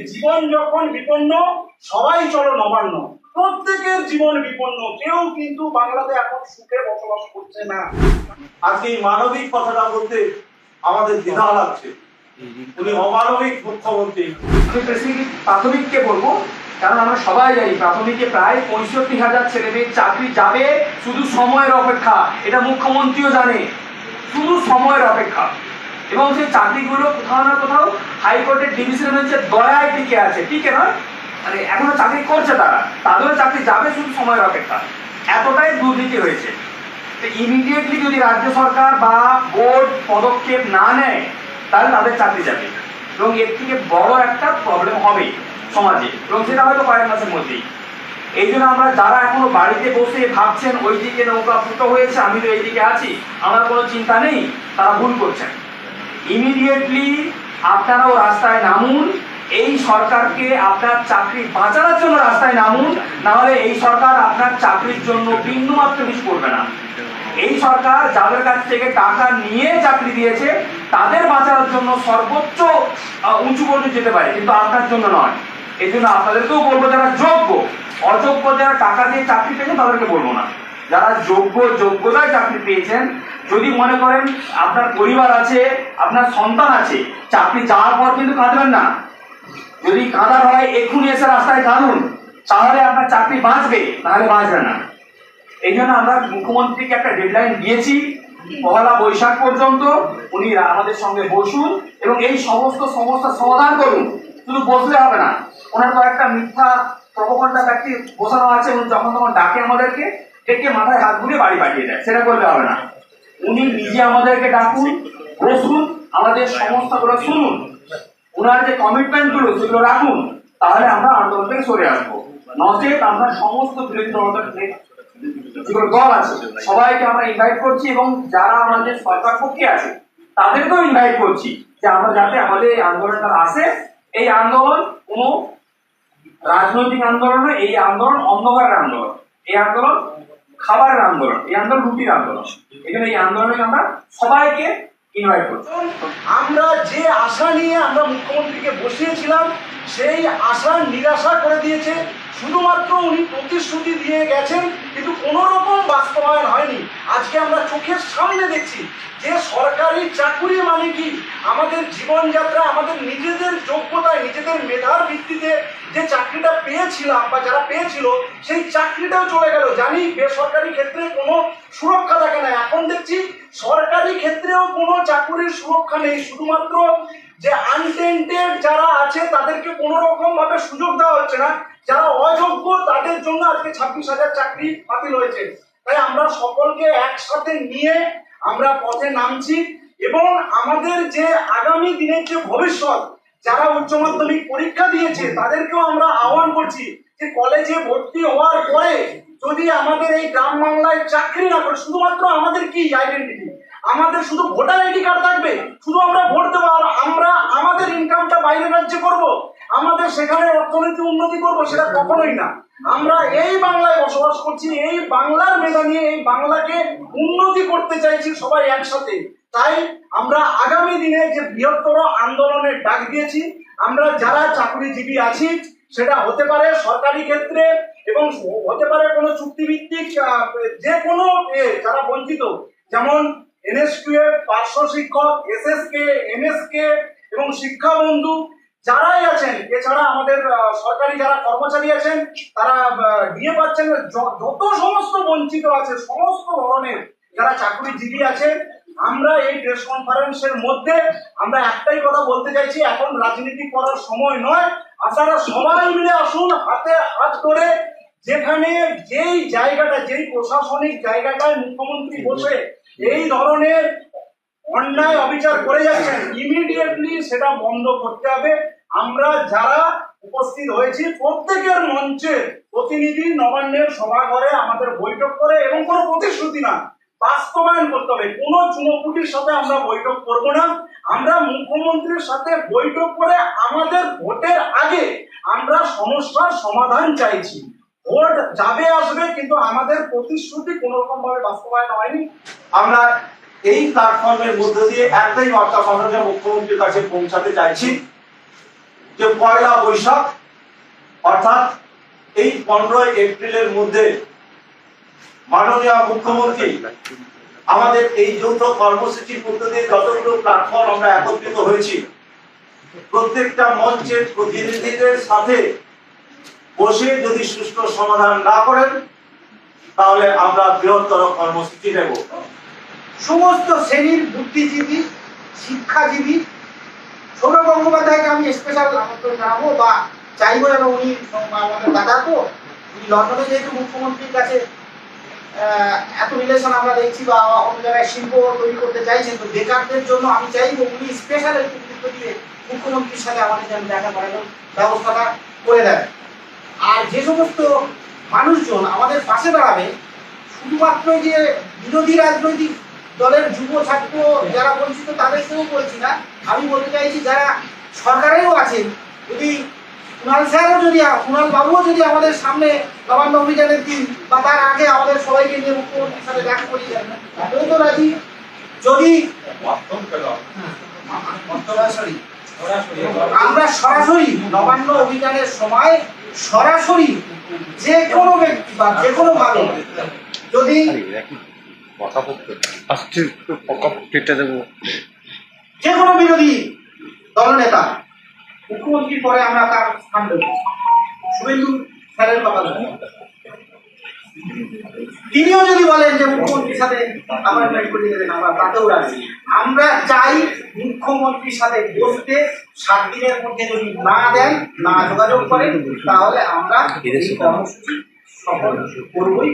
জীবন যখন বিপন্ন, সবাই চলো নবান্ন। প্রত্যেকের জীবন বিপন্ন। কেউ কিন্তু বাংলাতে এখন সুখে বসবাস করছে না। আজকে এই মানবিক কথাটা বলতে আমাদের দ্বিধা লাগছে। উনি অমানবিক মুখ্যমন্ত্রী। আমি স্পেসিফিক প্রাথমিককে বলব, কারণ আমরা সবাই জানি প্রাথমিকে প্রায় পঁয়ষট্টি হাজার ছেলে মেয়ে চাকরি যাবে শুধু সময়ের অপেক্ষা। এটা মুখ্যমন্ত্রীও জানে। শুধু সময়ের অপেক্ষা। এবং সেই চাকরিগুলো কোথাও না কোথাও হাইকোর্টের ডিভিশন হচ্ছে দয়ায় টিকে আছে। টিকে নয়? মানে এখনও চাকরি করছে তারা। তাদেরও চাকরি যাবে শুধু সময়ের অপেক্ষা। এতটাই দুর্নীতি হয়েছে। তো ইমিডিয়েটলি যদি রাজ্য সরকার বা বোর্ড পদক্ষেপ না নেয়, তাহলে তাদের চাকরি যাবে। এবং এর থেকে বড় একটা প্রবলেম হবে সমাজে। এবং সেটা হয়তো কয়েক মাসের মধ্যেই। এই জন্য আমরা যারা এখনও বাড়িতে বসে ভাবছেন, ওইদিকে নৌকা ফুটো হয়েছে আমি তো এইদিকে আছি, আমার কোনো চিন্তা নেই, তারা ভুল করছেন। ইমিডিয়েটলি আপনারাও রাস্তায় নামুন। এই সরকারকে আপনার চাকরি বাঁচানোর জন্য রাস্তায় নামুন, নাহলে এই সরকার আপনার চাকরির জন্য বিন্দুমাত্র কিছু করবে না। এই সরকার যাদের কাছ থেকে টাকা নিয়ে চাকরি দিয়েছে, তাদের বাঁচানোর জন্য সর্বোচ্চ উঁচু পর্যন্ত যেতে পারে, কিন্তু আপনার জন্য নয়। এই জন্য আপনাদেরকেও বলব, যারা যোগ্য, অযোগ্য যারা টাকা দিয়ে চাকরি পেয়েছেন, তাদেরকে বলব না। যারা যোগ্য, যোগ্যতায় চাকরি পেয়েছেন যদি মনে করেন আপনার পরিবার আছে, আপনার সন্তান আছে, চাকরি যাওয়ার পর কিন্তু কাঁদবেন না। যদি কাঁদার হয় এক্ষুনি এসে রাস্তায় কাঁদুন তাহলে আপনার চাকরি বাঁচবে নাহলে বাঁচবে না। এই জন্য আমরা মুখ্যমন্ত্রীকে একটা ডেডলাইন দিয়েছি পহেলা বৈশাখ পর্যন্ত উনি আমাদের সঙ্গে বসুন এবং এই সমস্ত সমস্যার সমাধান করুন। শুধু বসলে হবে না, ওনার কয়েকটা মিথ্যা প্রকল্পটা ব্যক্তি বসানো আছে, উনি যখন তখন ডাকে আমাদেরকে, ডেকে মাথায় হাত বুলিয়ে বাড়ি পাঠিয়ে দেয়, সেটা করলে হবে না। উনি নিজে আমাদেরকে ডাকুন, বসুন, আমাদের সমস্যাগুলো শুনুন। ওনার যে কমিটমেন্টগুলো সেগুলো রাখুন, তাহলে আমরা আন্দোলন থেকে সরে আসব। নচেত আমরা সমস্ত বিরোধী যেগুলো দল আছে, সবাইকে আমরা ইনভাইট করছি এবং যারা আমাদের সরকার পক্ষে আছে, তাদেরকেও ইনভাইট করছি যে আমরা যাতে আমাদের এই আন্দোলনটা আসে। এই আন্দোলন কোনো রাজনৈতিক আন্দোলন এই আন্দোলন অন্ধকারের আন্দোলন। এই আন্দোলন খাবারের আন্দোলন, এই আন্দোলন রুটির আন্দোলন। এখানে এই আন্দোলনে আমরা সবাইকে ইনভাইট করছি। আমরা যে আশা নিয়ে আমরা মুখ্যমন্ত্রীকে বসিয়েছিলাম, সেই আশা নিরাশা করে দিয়েছে শুধুমাত্র উনি প্রতিশ্রুতি দিয়ে গেছেন, কিন্তু কোনো রকম বাস্তবায়ন হয়নি। আজকে আমরা চোখের সামনে দেখছি যে সরকারি চাকুরি মানে কি? আমাদের জীবনযাত্রা, আমাদের নিজেদের যোগ্যতায়, নিজেদের মেধার ভিত্তিতে যে চাকরিটা পেয়েছিলাম বা যারা পেয়েছিল, সেই চাকরিটাও চলে গেল। জানি বেসরকারি ক্ষেত্রে কোনো সুরক্ষা থাকে না। এখন দেখছি সরকারি ক্ষেত্রেও কোনো চাকুরির সুরক্ষা নেই। শুধুমাত্র যে আনটেন্টেড যারা আছে, তাদেরকে কোনো রকম ভাবে সুযোগ দেওয়া হচ্ছে না। যারা অযোগ্য, তাদের জন্য আজকে ছাব্বিশ হাজার চাকরি বাতিল হয়েছে। তাই আমরা সকলকে একসাথে নিয়ে আমরা পথে নামছি এবং আমাদের যে আগামী দিনের যে ভবিষ্যৎ, যারা উচ্চ মাধ্যমিক পরীক্ষা দিয়েছে, তাদেরকেও আমরা আহ্বান করছি যে কলেজে ভর্তি হওয়ার পরে যদি আমাদের এই গ্রাম বাংলায় চাকরি না করে, শুধুমাত্র আমাদের কি আইডেন্টিটি আমাদের শুধু ভোটার আইডি কার্ড থাকবে, শুধু আমরা ভোট দেবো, আর আমরা বাইরে রাজ্যে করব? আমাদের সেখানে অর্থনীতি উন্নতি করব সেটা কখনোই না। আমরা এই বাংলায় বসবাস করছি, এই বাংলার মেধা নিয়ে, এই বাংলাকে উন্নতি করতে চাইছি সবাই একসাথে। তাই আমরা আগামী দিনে যে বৃহত্তর আন্দোলনের ডাক দিয়েছি, আমরা যারা চাকরিজীবী আছি, সেটা হতে পারে সরকারি ক্ষেত্রে এবং হতে পারে কোনো চুক্তিভিত্তিক যে কোনো যারা বঞ্চিত, যেমন এনএসকিউ পার্শ্ব শিক্ষক, এসএসকে, এমএসকে এবং শিক্ষা বন্ধু যারাই আছেন, এছাড়া আমাদের সরকারি যারা কর্মচারী আছেন, তারা দিয়ে পাচ্ছেন যত সমস্ত বঞ্চিত আছে, সমস্ত ধরনের যারা চাকরিজীবী আছেন, আমরা এই প্রেস কনফারেন্সের মধ্যে আমরা একটাই কথা বলতে চাইছি, এখন রাজনীতি করার সময় নয়, আপনারা সবাই মিলে আসুন, হাতে হাত করে যেখানে যেই জায়গাটা, যেই প্রশাসনিক জায়গাটায় মুখ্যমন্ত্রী বসে, এই ধরনের অন্যায় অবিচার করে যাচ্ছেন ইমিডিয়েটলি সেটা বন্ধ করতে হবে। আমরা যারা উপস্থিত হয়েছি, প্রত্যেকের মঞ্চে প্রতিনিধি নবান্নের সভাঘরে আমাদের বৈঠক করে এবং কোনো প্রতিশ্রুতি না, বাস্তবায়ন করতে হবে। কোনো চুনোপুটির সাথে আমরা বৈঠক করব না। আমরা মুখ্যমন্ত্রীর সাথে বৈঠক করে আমাদের ভোটের আগে আমরা সমস্যার সমাধান চাইছি। ভোট যাবে, আসবে, কিন্তু আমাদের প্রতিশ্রুতি কোনো রকম ভাবে বাস্তবায়ন হয়নি। আমরা এই প্ল্যাটফর্মের মধ্যে দিয়ে একটাই বার্তা মাননীয় মুখ্যমন্ত্রীর কাছে পৌঁছাতে চাইছি যে পয়লা বৈশাখ, অর্থাৎ এই পনেরোই এপ্রিলের মধ্যে মাননীয় মুখ্যমন্ত্রী আমাদের এই যৌথ কর্মসূচির মধ্যে দিয়ে যতগুলো প্ল্যাটফর্ম আমরা একত্রিত হয়েছি, প্রত্যেকটা মঞ্চের প্রতিনিধিদের সাথে বসে যদি সুষ্ঠু সমাধান না করেন, তাহলে আমরা বৃহত্তর কর্মসূচি নেব। সমস্ত শ্রেণির বুদ্ধিজীবী, শিক্ষাজীবী, সৌরভ গঙ্গোপাধ্যায়কে আমি স্পেশাল আমন্ত্রণ জানাব বা চাইব যেন উনি আমাদের দাদা উনি লন্ডনে যেহেতু মুখ্যমন্ত্রীর কাছে এত রিলেশন আমরা দেখছি বা অন্য জায়গায় শিল্প তৈরি করতে চাইছেন, তো বেকারদের জন্য আমি চাইব উনি স্পেশাল একটু গুরুত্ব দিয়ে মুখ্যমন্ত্রীর সাথে আমাদের যেন দেখা করানোর ব্যবস্থাটা করে দেন। আর যে সমস্ত মানুষজন আমাদের পাশে দাঁড়াবে, শুধুমাত্র যে বিরোধী রাজনৈতিক দলের যুব ছাত্র যারা বঞ্চিত তাদেরকেও বলছি না। আমি বলতে চাইছি যারা সরকারেও আছেন, যদি কুণাল স্যারও যদি কুণাল বাবুও যদি আমাদের সামনে নবান্ন অভিযানের দিন বা তার আগে আমাদের সবাইকে নিয়ে মুখ্যমন্ত্রীর সাথে দেখা করিয়ে যান তাতেও তো রাজি। যদি আমরা সরাসরি নবান্ন অভিযানের সময় সরাসরি যে কোনো ব্যক্তি বা যে কোনো ভাবে যদি কথা বলতে আজকে কেটে দেবো। যে কোনো বিরোধী দলনেতা মুখ্যমন্ত্রীর পরে আমরা তার স্থান দেব। শুভেন্দু স্যারের কথা তিনিও যদি বলেন যে মুখ্যমন্ত্রীর সাথে অ্যাপয়েন্টমেন্ট করিয়ে দেবেন আমরা তাতেও রাজি। আমরা চাই মুখ্যমন্ত্রীর সাথে বসতে সাত দিনের মধ্যে যদি না দেন না যোগাযোগ করেন তাহলে আমরা এই কর্মসূচি সফল করবই।